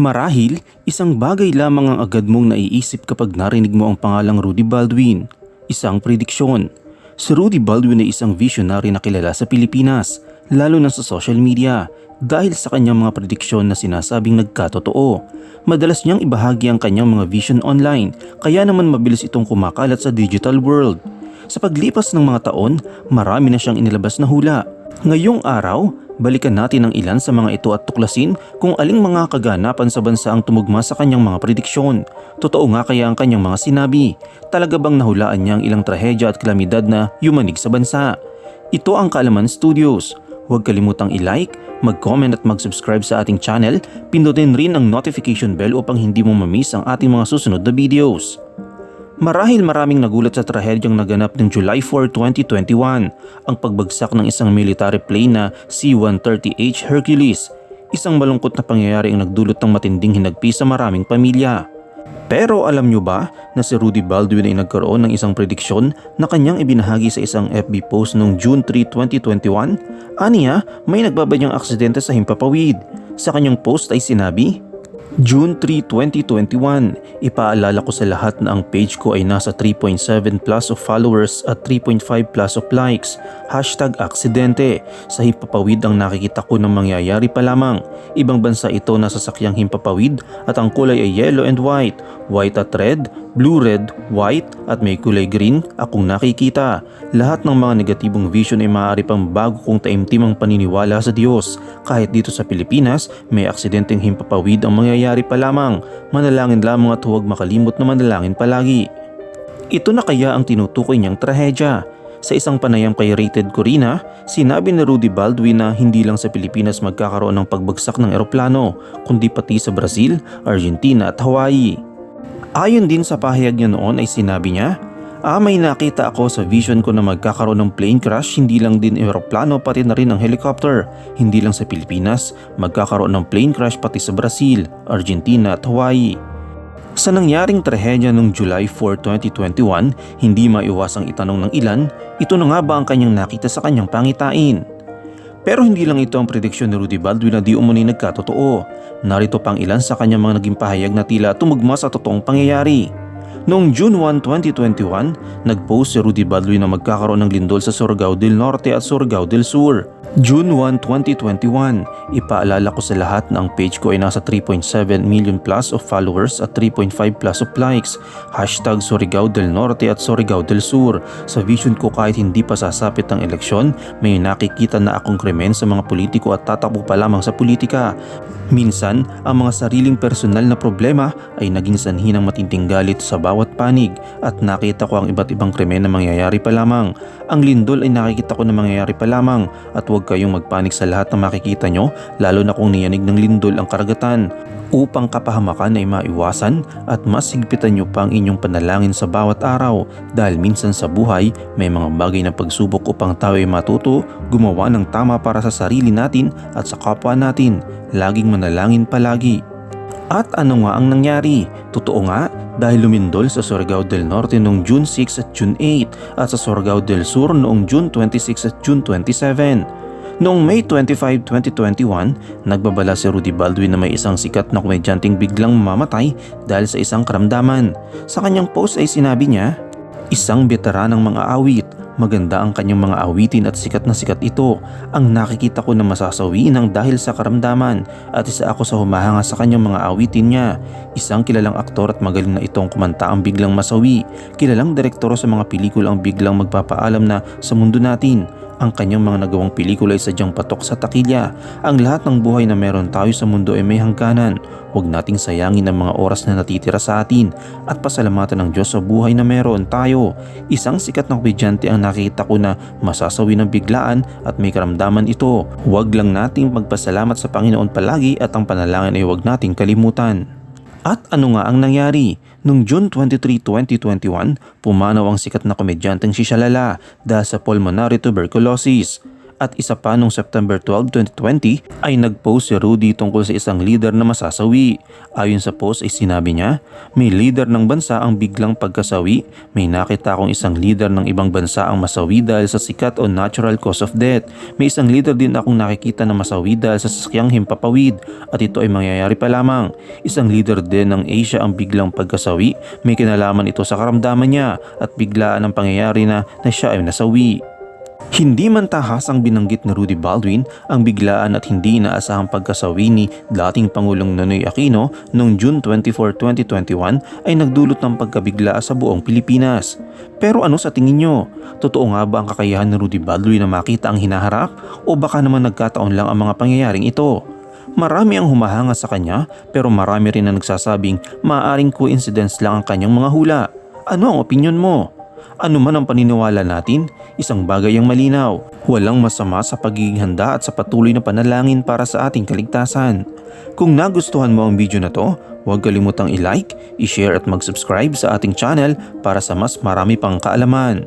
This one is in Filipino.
Marahil, isang bagay lamang ang agad mong naiisip kapag narinig mo ang pangalang Rudy Baldwin. Isang prediksyon. Si Rudy Baldwin ay isang visionary na kilala sa Pilipinas, lalo na sa social media, dahil sa kanyang mga prediksyon na sinasabing nagkatotoo. Madalas niyang ibahagi ang kanyang mga vision online, kaya naman mabilis itong kumakalat sa digital world. Sa paglipas ng mga taon, marami na siyang inilabas na hula. Ngayong araw, balikan natin ang ilan sa mga ito at tuklasin kung aling mga kaganapan sa bansa ang tumugma sa kanyang mga prediksyon. Totoo nga kaya ang kanyang mga sinabi. Talaga bang nahulaan niya ang ilang trahedya at kalamidad na yumanig sa bansa? Ito ang Kaalaman Studios. Huwag kalimutang i-like, mag-comment at mag-subscribe sa ating channel. Pindutin rin ang notification bell upang hindi mo mamiss ang ating mga susunod na videos. Marahil maraming nagulat sa trahedyang naganap ng July 4, 2021, ang pagbagsak ng isang military plane na C-130H Hercules. Isang malungkot na pangyayari ang nagdulot ng matinding hinagpi sa maraming pamilya. Pero alam nyo ba na si Rudy Baldwin ay nagkaroon ng isang prediksyon na kanyang ibinahagi sa isang FB post noong June 3, 2021? Aniya, may nagbabadyang aksidente sa Himpapawid. Sa kanyang post ay sinabi, June 3, 2021, ipaalala ko sa lahat na ang page ko ay nasa 3.7 plus of followers at 3.5 plus of likes. Hashtag aksidente. Sa himpapawid ang nakikita ko ng mangyayari pa lamang. Ibang bansa ito na sasakyang himpapawid at ang kulay ay yellow and white. White at red, blue red, white at may kulay green akong nakikita. Lahat ng mga negatibong vision ay maaari pang bago kong taimtimang paniniwala sa Diyos. Kahit dito sa Pilipinas, may aksidenteng himpapawid ang mangyayari pa lamang. Manalangin lamang at huwag makalimot na manalangin palagi. Ito na kaya ang tinutukoy niyang trahedya. Sa isang panayam kay Rated Corina, sinabi ni Rudy Baldwin na hindi lang sa Pilipinas magkakaroon ng pagbagsak ng eroplano, kundi pati sa Brazil, Argentina at Hawaii. Ayon din sa pahayag niya noon ay sinabi niya, Ah, may nakita ako sa vision ko na magkakaroon ng plane crash, hindi lang din eroplano pati na rin ang helicopter. Hindi lang sa Pilipinas, magkakaroon ng plane crash pati sa Brazil, Argentina at Hawaii. Sa nangyaring trahedya noong July 4, 2021, hindi maiwasang itanong ng ilan, ito na nga ba ang kanyang nakita sa kanyang pangitain? Pero hindi lang ito ang prediksyon ni Rudy Baldwin na di umuni nagkatotoo. Narito pang ilan sa kanyang mga naging pahayag na tila tumugma sa totoong pangyayari. Noong June 1, 2021, nag-post si Rudy Baldwin na magkakaroon ng lindol sa Surigao del Norte at Surigao del Sur. June 1, 2021, ipaalala ko sa lahat na ang page ko ay nasa 3.7 million plus of followers at 3.5 plus of likes. Hashtag Surigao del Norte at Surigao del Sur. Sa vision ko kahit hindi pa sasapit ang eleksyon, may nakikita na akong krimen sa mga politiko at tatakbo pa lamang sa politika. Minsan, ang mga sariling personal na problema ay naging sanhi ng matinding galit sa bawat panig at nakita ko ang iba't ibang krimen na mangyayari pa lamang. Ang lindol ay nakikita ko na mangyayari pa lamang at huwag kayong magpanik sa lahat na makikita nyo lalo na kung niyanig ng lindol ang karagatan upang kapahamakan ay maiwasan at mas higpitan nyo pa ang inyong panalangin sa bawat araw dahil minsan sa buhay may mga bagay na pagsubok upang tayo ay matuto gumawa ng tama para sa sarili natin at sa kapwa natin. Laging manalangin palagi. At ano nga ang nangyari? Totoo nga dahil lumindol sa Surigao del Norte noong June 6 at June 8 at sa Surigao del Sur noong June 26 at June 27. Noong May 25, 2021, nagbabala si Rudy Baldwin na may isang sikat na komedyanteng biglang mamamatay dahil sa isang karamdaman. Sa kanyang post ay sinabi niya, Isang veteranang mga awit, maganda ang kanyang mga awitin at sikat na sikat ito. Ang nakikita ko na masasawi ng dahil sa karamdaman at isa ako sa humahanga sa kanyang mga awitin niya. Isang kilalang aktor at magaling na itong kumanta ang biglang masawi. Kilalang direktor sa mga pelikula ang biglang magpapaalam na sa mundo natin ang kanyang mga nagawang pelikula ay sadyang patok sa takilya. Ang lahat ng buhay na meron tayo sa mundo ay may hangganan. Huwag nating sayangin ang mga oras na natitira sa atin at pasalamatan ng Diyos sa buhay na meron tayo. Isang sikat na komedyante ang nakita ko na masasawi ng biglaan at may karamdaman ito. Huwag lang nating magpasalamat sa Panginoon palagi at ang panalangin ay huwag nating kalimutan. At ano nga ang nangyari? Noong June 23, 2021, pumanaw ang sikat na komedyanteng si Shalala dahil sa pulmonary tuberculosis. At isa pa noong September 12, 2020 ay nagpost si Rudy tungkol sa isang leader na masasawi. Ayon sa post ay sinabi niya, may leader ng bansa ang biglang pagkasawi. May nakita akong isang leader ng ibang bansa ang masawi dahil sa sikat o natural cause of death. May isang leader din akong nakikita na masawi dahil sa sasakyang himpapawid at ito ay mangyayari pa lamang. Isang leader din ng Asia ang biglang pagkasawi. May kinalaman ito sa karamdaman niya at biglaan ang pangyayari na, na siya ay nasawi. Hindi man tahasang binanggit ni Rudy Baldwin ang biglaan at hindi inaasahang pagkasawi ni dating Pangulong Nonoy Aquino noong June 24, 2021 ay nagdulot ng pagkabigla sa buong Pilipinas. Pero ano sa tingin nyo? Totoo nga ba ang kakayahan ni Rudy Baldwin na makita ang hinaharap o baka naman nagkataon lang ang mga pangyayaring ito? Marami ang humahanga sa kanya pero marami rin ang nagsasabing maaaring coincidence lang ang kanyang mga hula. Ano ang opinion mo? Ano man ang paniniwala natin, isang bagay ang malinaw. Walang masama sa pagiging handa at sa patuloy na panalangin para sa ating kaligtasan. Kung nagustuhan mo ang video na to, huwag kalimutang i-like, i-share at mag-subscribe sa ating channel para sa mas marami pang kaalaman.